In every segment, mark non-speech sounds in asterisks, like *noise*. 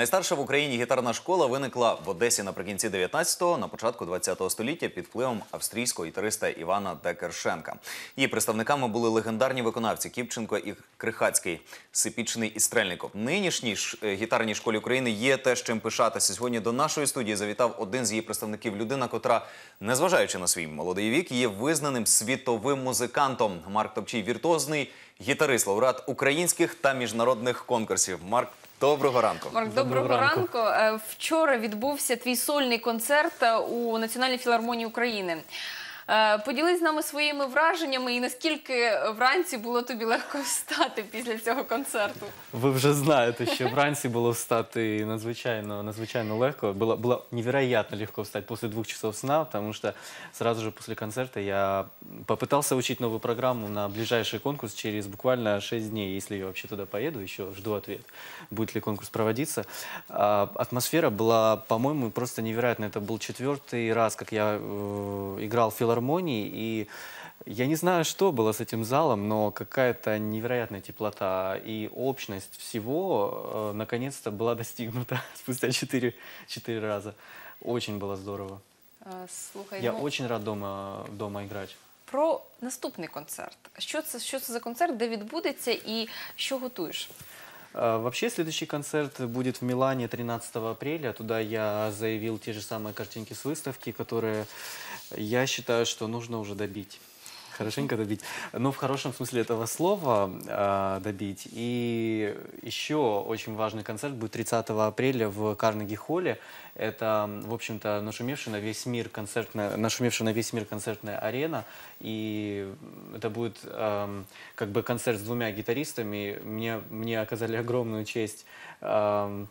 Найстарша в Україні гітарна школа виникла в Одесі наприкінці 19-го, на початку 20-го століття під впливом австрійського гітариста Івана Декершенка. Її представниками були легендарні виконавці Кіпченко і Крихацький, Сипічний і Стрельников. Нинішній е, гітарній школі України є те, чим пишатися. Сьогодні до нашої студії завітав один з її представників, людина, котра, незважаючи на свій молодий вік, є визнаним світовим музикантом. Марк Топчій віртуозний гітарист, лауреат українських та міжнародних конкурсів. Марк, доброго ранку. Марк, Доброго доброго ранку. ранку. Е, Вчора відбувся твій сольний концерт е, у Національній філармонії України. Е, Поділись з нами своїми враженнями і наскільки вранці було тобі легко встати після цього концерту. Ви вже знаєте, що вранці було встати надзвичайно, надзвичайно легко. Было, было невероятно легко встать после двух часов сна, потому что сразу же после концерта я попытался учить новую программу на ближайший конкурс через буквально 6 дней, если я вообще туда поеду, еще жду ответ, будет ли конкурс проводиться. А, атмосфера была, по-моему, просто невероятная. Это был четвертый раз, как я э, играл в филармонии, и я не знаю, что было с этим залом, но какая-то невероятная теплота и общность всего э, наконец-то была достигнута *laughs* спустя четыре, четыре раза. Очень было здорово. Е, Слухай, Я ну, очень рад дома, дома играть. про наступний концерт. Що це, що це за концерт, де відбудеться і що готуєш? А, Вообще, следующий концерт будет в Милане 13 апреля. Туда я заявил те же самые картинки с выставки, которые я считаю, что нужно уже добить. Хорошенько добить. Но в хорошем смысле этого слова а, добить. И еще очень важный концерт будет 30 апреля в Карнеги-холле. Это, в общем-то, нашумевшая на весь мир концертная, нашумевшая на весь мир концертная арена. И это будет ам, как бы концерт с двумя гитаристами. Мне, мне оказали огромную честь ам,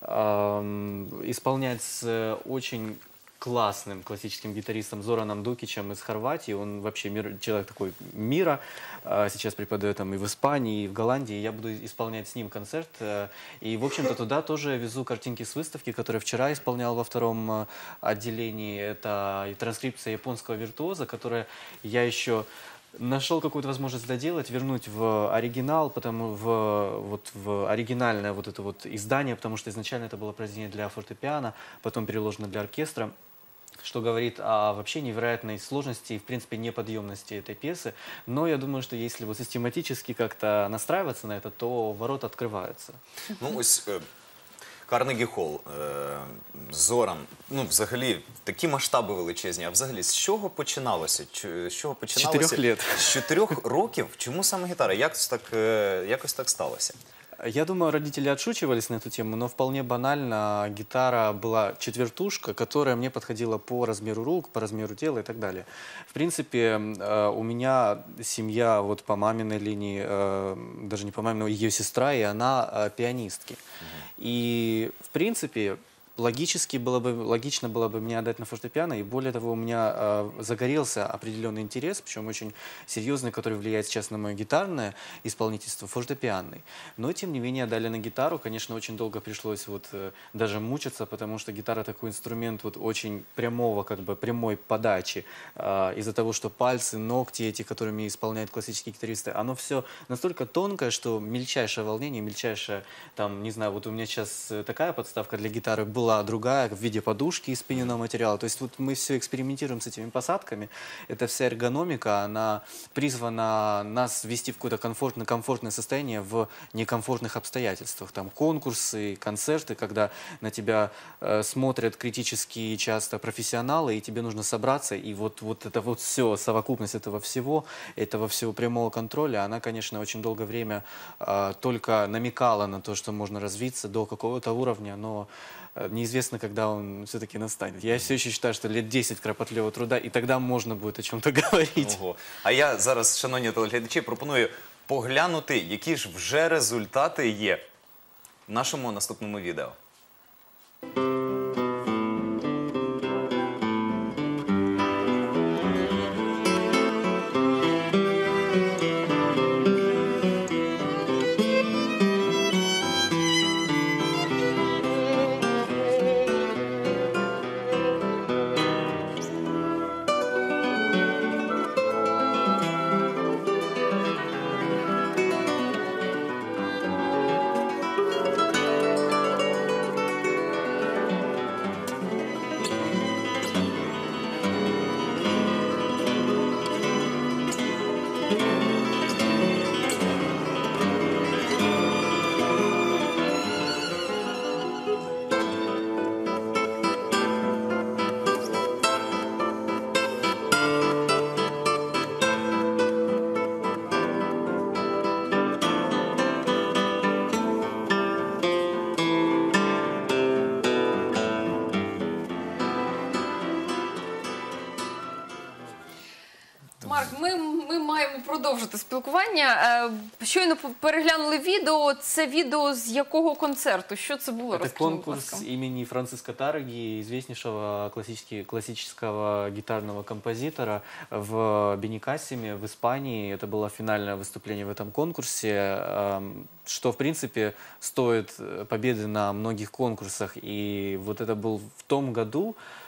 исполнять с э, очень классным классическим гитаристом Зораном Дукичем из Хорватии. Он вообще мир- человек такой мира. А, Сейчас преподает там и в Испании, и в Голландии. Я буду исполнять с ним концерт. Э, И, в общем-то, туда тоже везу картинки с выставки, которые вчера исполнял во втором э, отделении. Это транскрипция японского виртуоза, которая я еще нашел какую-то возможность доделать, вернуть в оригинал, потому в вот в оригинальное вот это вот издание, потому что изначально это было произведение для фортепиано, потом переложено для оркестра что говорит о вообще невероятной сложности и, в принципе, неподъемности этой пьесы. Но я думаю, что если вот систематически как-то настраиваться на это, то ворота открываются. Ну ось е, Карнегі Холл, е, Зоран. Ну, взагалі, такі масштаби величезні. А взагалі, з чого починалося? Чи- З чого починалося? чотирьох літ. З чотирьох років. Чому саме гітара? Як це так, е, якось так сталося? Я думаю, родители отшучивались на эту тему, но вполне банально гитара была четвертушка, которая мне подходила по размеру рук, по размеру тела и так далее. В принципе, э, у меня семья вот по маминой линии, э, даже не по маминой, ее сестра, и она э, пианистки. И, в принципе, логически было бы, логично было бы мне отдать на фортепиано, и более того, у меня э, загорелся определенный интерес, причем очень серьезный, который влияет сейчас на мое гитарное исполнительство, фортепианный. Но, тем не менее, дали на гитару, конечно, очень долго пришлось вот э, даже мучиться, потому что гитара такой инструмент вот очень прямого, как бы прямой подачи, э, из-за того, что пальцы, ногти эти, которыми исполняют классические гитаристы, оно все настолько тонкое, что мельчайшее волнение, мельчайшее, там, не знаю, вот у меня сейчас э, такая подставка для гитары была другая в виде подушки из спиненного материала. То есть вот мы все экспериментируем с этими посадками. Эта вся эргономика, она призвана нас ввести в какое-то комфортное, комфортное состояние в некомфортных обстоятельствах. Там конкурсы, концерты, когда на тебя э, смотрят критически часто профессионалы, и тебе нужно собраться, и вот, вот это вот все, совокупность этого всего, этого всего прямого контроля, она, конечно, очень долгое время э, только намекала на то, что можно развиться до какого-то уровня, но неизвестно, когда он все-таки настанет. Я все еще считаю, что лет 10 кропотливого труда, и тогда можно будет о чем-то *laughs* говорить. Ого. А я зараз, шановні телеглядачі, пропоную поглянути, які ж вже результати є в нашому наступному відео. продовжити спілкування. Е, Щойно по- переглянули відео. Це відео з якого концерту? Що це було? Это Розкажи, будь конкурс ласка. имени Франциска Тараги, известнейшего классически- классического гитарного композитора в Беникасиме, в Испании. Это было финальное выступление в этом конкурсе, эм, что, в принципе, стоит э, победы на многих конкурсах. И вот это был в том году, а,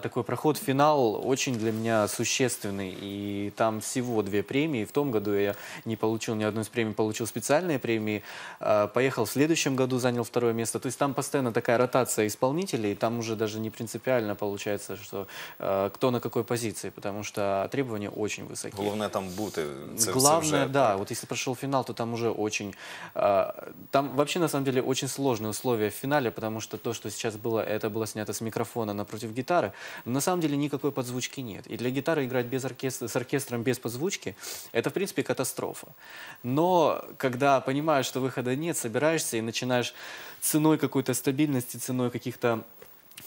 такой проход в финал очень для меня существенный. И там всего две премии. В том году я не получил ни одной из премий, получил специальные премии. А, Поехал в следующем году, занял второе место. То есть там постоянно такая ротация исполнителей. Там уже даже не принципиально получается, что э, кто на какой позиции, потому что требования очень высокие. Головне там бути. Це все Главное, вже, да, вот если прошел финал, то там уже очень... а, там вообще, на самом деле, очень сложные условия в финале, потому что то, что сейчас было, это было снято с микрофона напротив гитары, но на самом деле никакой подзвучки нет. И для гитары играть без оркестра, с оркестром без подзвучки, это, в принципе, катастрофа. Но когда понимаешь, что выхода нет, собираешься и начинаешь ценой какой-то стабильности, ценой каких-то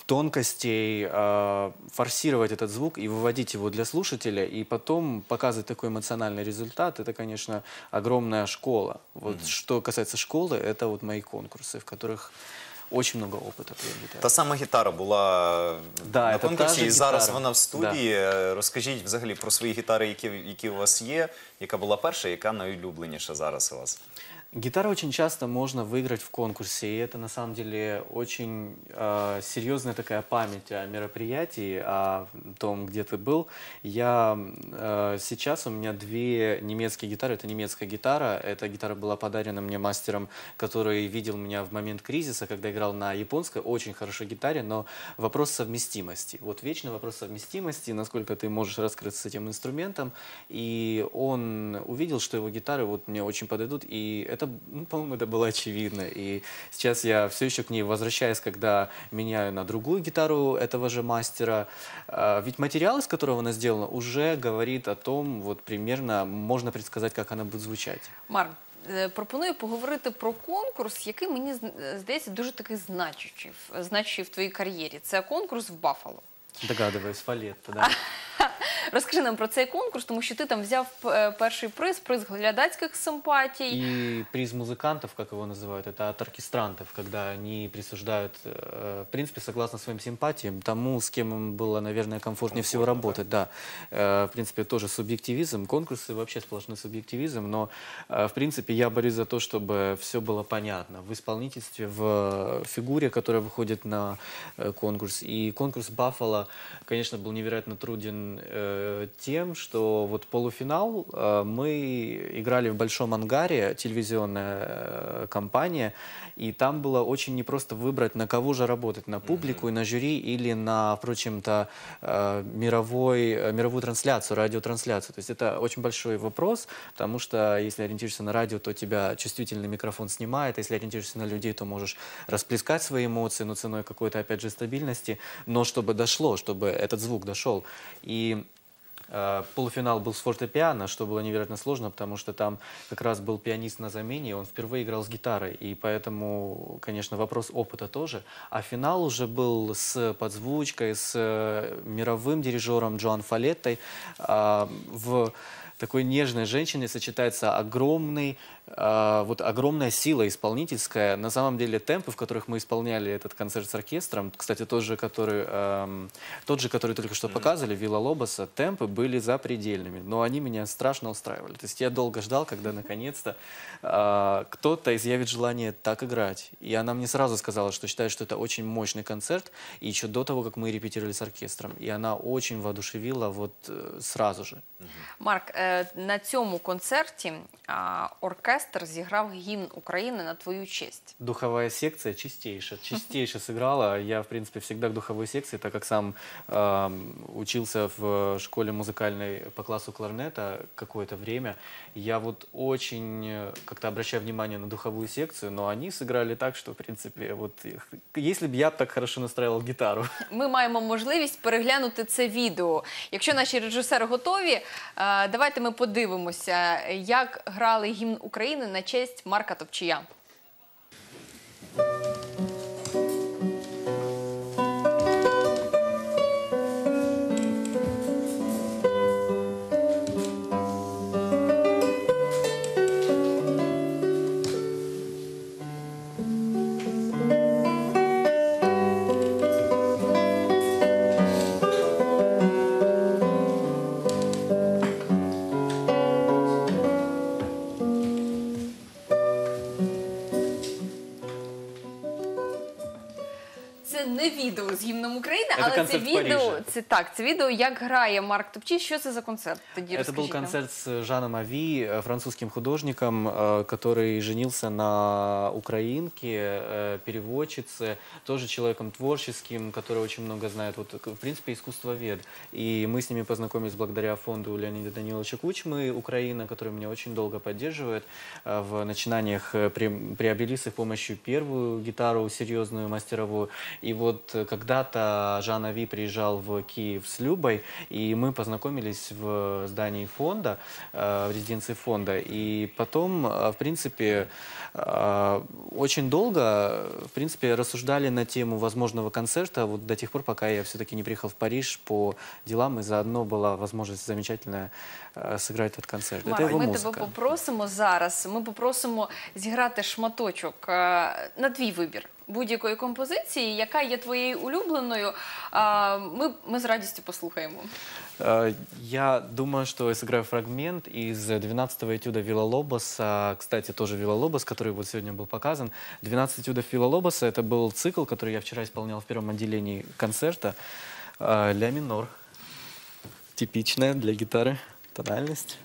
тонкостей, э, форсировать этот звук и выводить его для слушателя, и потом показывать такой эмоциональный результат, это, конечно, огромная школа. Вот что касается школы, это вот мои конкурсы, в которых очень много опыта. Та сама гітара була Да, на це та конкурсі, і зараз гітара. вона в студії. Е, Розкажіть взагалі про свої гітари, які, які у вас є, яка була перша, яка найулюбленіша зараз у вас. Гитару очень часто можно выиграть в конкурсе, и это на самом деле очень э, серьезная такая память о мероприятии, о том, где ты был. Я э, сейчас у меня две немецкие гитары. Это немецкая гитара. Эта гитара была подарена мне мастером, который видел меня в момент кризиса, когда играл на японской очень хорошей гитаре, но вопрос совместимости. Вот вечный вопрос совместимости, насколько ты можешь раскрыться с этим инструментом. И он увидел, что его гитары вот мне очень подойдут, и ну, по-моему, это было очевидно. И сейчас я все еще к ней возвращаюсь, когда меняю на другую гитару этого же мастера. А, Ведь материал, из которого она сделана, уже говорит о том, вот примерно можно предсказать, как она будет звучать. Марк, е, пропоную поговорити про конкурс, який мені зн- е, здається дуже такий значущий, в- значущий в твоїй кар'єрі. Це конкурс в Баффало. Догадываюсь, Фалетто, да. *laughs* Розкажи нам про цей конкурс, тому що ти там взяв перший приз, приз глядацьких симпатій. И приз музыкантов, как его называют, это от оркестрантов, когда они присуждают, э, в принципе, согласно своим симпатиям, тому, с кем им было, наверное, комфортнее всего работать. Да. Э, В принципе, тоже субъективизм. Конкурсы вообще сплошной субъективизм, но, э, в принципе, я борюсь за то, чтобы все было понятно в исполнительстве, в фигуре, которая выходит на э, конкурс. И конкурс Баффало, конечно, был невероятно труден э, тем, что вот полуфинал э, мы играли в большом ангаре, телевизионная э, компания, и там было очень непросто выбрать, на кого же работать, на публику и на жюри или на, впрочем-то, э, мировой, э, мировую трансляцию, радиотрансляцию. То есть это очень большой вопрос, потому что если ориентируешься на радио, то тебя чувствительный микрофон снимает, если ориентируешься на людей, то можешь расплескать свои эмоции, но ценой какой-то, опять же, стабильности, но чтобы дошло, чтобы этот звук дошел. И Э, Полуфинал был с фортепиано, что было невероятно сложно, потому что там как раз был пианист на замене, и он впервые играл с гитарой, и поэтому, конечно, вопрос опыта тоже. А финал уже был с подзвучкой, с э, мировым дирижером Джоан Фалеттой. А, В такой нежной женщине сочетается огромный, а, вот огромная сила исполнительская. На самом деле темпы, в которых мы исполняли этот концерт с оркестром, кстати, тот же, который, эм, тот же, который только что показывали, Вилла Лобоса, темпы были запредельными, но они меня страшно устраивали. То есть я долго ждал, когда наконец-то а, кто-то изъявит желание так играть. И она мне сразу сказала, что считает, что это очень мощный концерт, и еще до того, как мы репетировали с оркестром. И она очень воодушевила вот э, сразу же. Марк, е, на цьому концерті а, оркестр зіграв гімн України на твою честь. Духовая секция чистейшая, чистейше сыграла. Я, в принципе, всегда к духовой секции, так как сам эм, учился в школе музыкальной по классу кларнета какое-то время. Я вот очень э, как-то обращаю внимание на духовую секцию, но они сыграли так, что, в принципе, вот их- если бы я так хорошо настраивал гитару, *laughs* Ми маємо можливість переглянути це відео. Якщо наші режисери готові, е, давайте ми подивимося, як грали гімн України на честь Марка Топчія. України, Це але це концерт в відео. Парижі. Це так, це відео, як грає Марк Топчій. Що це за концерт? Тоді Это розкажіть был нам. концерт с Жаном Ави, э, французским художником, э, который женился на украинке, э, переводчице, тоже человеком творческим, который очень много знает, вот, в принципе, искусствовед. И мы с ними познакомились благодаря фонду Леонида Даниловича Кучмы «Украина», который меня очень долго поддерживает э, в начинаниях. э, при- Приобрели с их помощью первую гитару серьезную, мастеровую. И вот э, когда-то Жан Ави приезжал в Киев с Любой, и мы познакомились в здании фонда, э, в резиденции фонда. И потом, э, в принципе, э, очень долго, э, в принципе, рассуждали на тему возможного концерта, вот до тех пор, пока я все-таки не приехал в Париж по делам, и заодно была возможность замечательная э, сыграть этот концерт. Это Марк, его ми музыка. тебе попросимо зараз. Ми попросимо зіграти шматочок е, на твій вибір будь-якої композиції, яка є твоєю улюбленою. А, Ми, ми з радістю послухаємо. Э, Я думаю, что я сыграю фрагмент из 12-го этюда Вилла Лобоса. Кстати, тоже Вилла Лобос, который вот сегодня был показан. 12 этюдов Вилла Лобоса — это был цикл, который я вчера исполнял в первом отделении концерта. Э, Ля минор. Типичная для гитары тональность.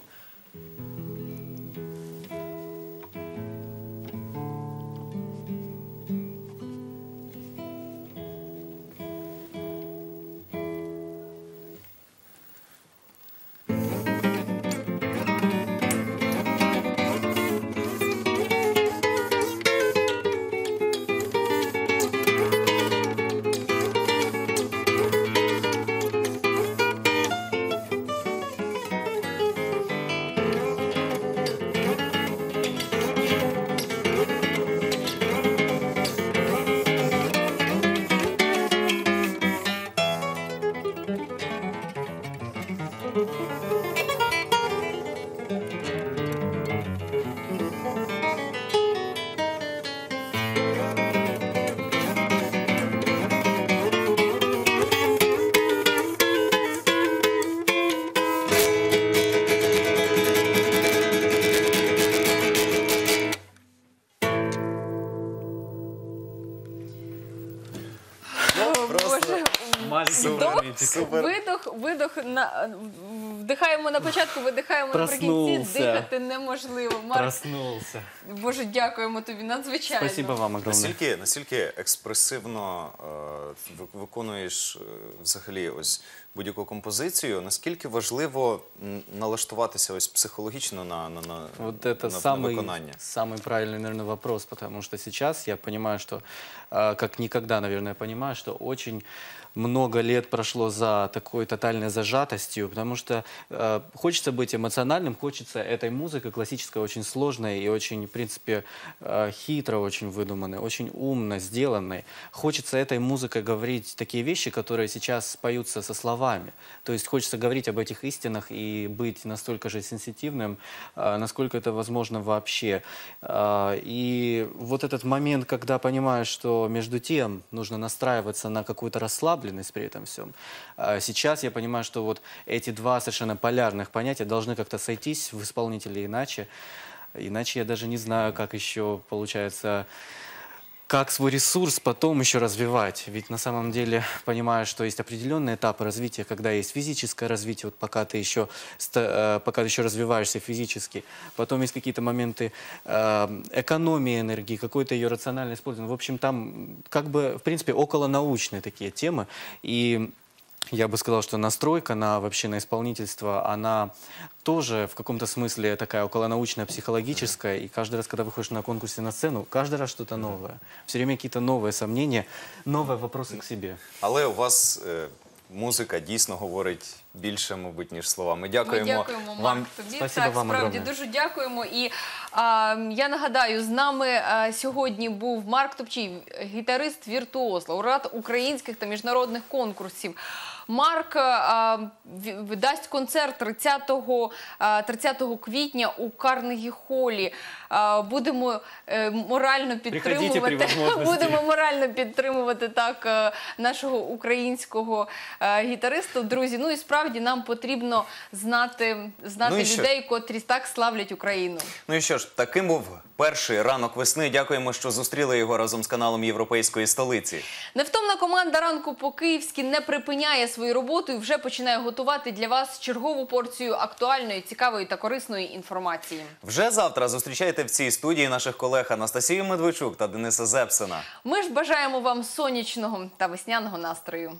видох, видох на вдихаємо на початку, видихаємо наприкінці. Проснувся. Дихати неможливо. Марк, Проснулся. Боже, дякуємо тобі надзвичайно. Спасибо вам огромное. Настільки, настільки експресивно е, ви- виконуєш е, взагалі ось будь-яку композицію, наскільки важливо м, налаштуватися ось психологічно на, на, на, Вот это на, на самый, виконання? самый правильный, наверное, вопрос, потому что сейчас я понимаю, что, э, как никогда, наверное, понимаю, что очень много лет прошло за такой тотальной зажатостью, потому что э, хочется быть эмоциональным, хочется этой музыкой классической, очень сложной и очень, в принципе, э, хитро, очень выдуманной, очень умно сделанной. Хочется этой музыкой говорить такие вещи, которые сейчас поются со словами. То есть хочется говорить об этих истинах и быть настолько же сенситивным, э, насколько это возможно вообще. Э, И вот этот момент, когда понимаешь, что между тем нужно настраиваться на какую-то расслабленность при этом всем. э, Сейчас я понимаю, что вот эти два совершенно полярных понятия должны как-то сойтись в исполнителе иначе. Иначе я даже не знаю, как еще получается как свой ресурс потом еще развивать. Ведь на самом деле понимаю, что есть определенные этапы развития, когда есть физическое развитие, вот пока ты еще, э, пока ты еще развиваешься физически. Потом есть какие-то моменты э, экономии энергии, какое-то ее рациональное использование. В общем, там как бы, в принципе, околонаучные такие темы. И я бы сказал, что настройка на вообще на исполнительство, она тоже в каком-то смысле такая околонаучная, психологическая. И каждый раз, когда выходишь на конкурсе на сцену, каждый раз что-то новое. Все время какие-то новые сомнения, новые вопросы к себе. Але у вас е, музика дійсно говорить більше, мабуть, ніж слова. Ми Ми дякуємо, дякуємо, вам. Марк, тобі. Спасибо так, вам справді огромне. дуже дякуємо. І а, я нагадаю, з нами а, сьогодні був Марк Топчій, гітарист віртуоз, лауреат українських та міжнародних конкурсів. Марк в- дасть концерт 30, а, 30 квітня у Карнегі Холі. Будемо е, морально підтримувати. *laughs* Будемо морально підтримувати так е, нашого українського е, гітариста. Друзі, ну і справді нам потрібно знати, знати Ну людей, котрі так славлять Україну. Ну і що ж, таким був Перший ранок весни. Дякуємо, що зустріли його разом з каналом Європейської столиці. Невтомна команда ранку по київськи не припиняє свою роботу і вже починає готувати для вас чергову порцію актуальної, цікавої та корисної інформації. Вже завтра зустрічайте в цій студії наших колег Анастасію Медведчук та Дениса Зепсина. Ми ж бажаємо вам сонячного та весняного настрою.